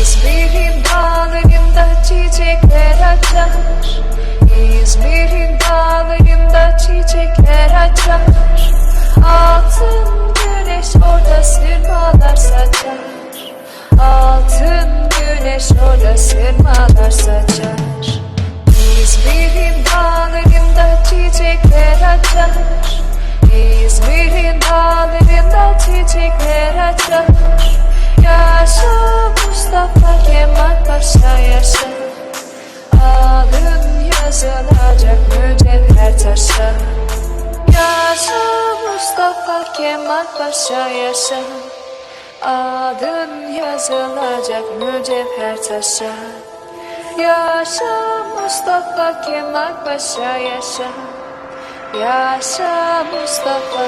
İzmir'in dağlarında çiçekler açar. İzmir'in dağlarında çiçekler açar. Altın güneş orada sırmalar saçar. Altın güneş orada sırmalar saçar. İzmir'in dağlarında çiçekler açar. İzmir'in yazılacak mücevher taşa. Yaşa Mustafa Kemal Paşa yaşa Adın yazılacak mücevher taşa. Yaşa Mustafa Kemal Paşa yaşa Yaşa Mustafa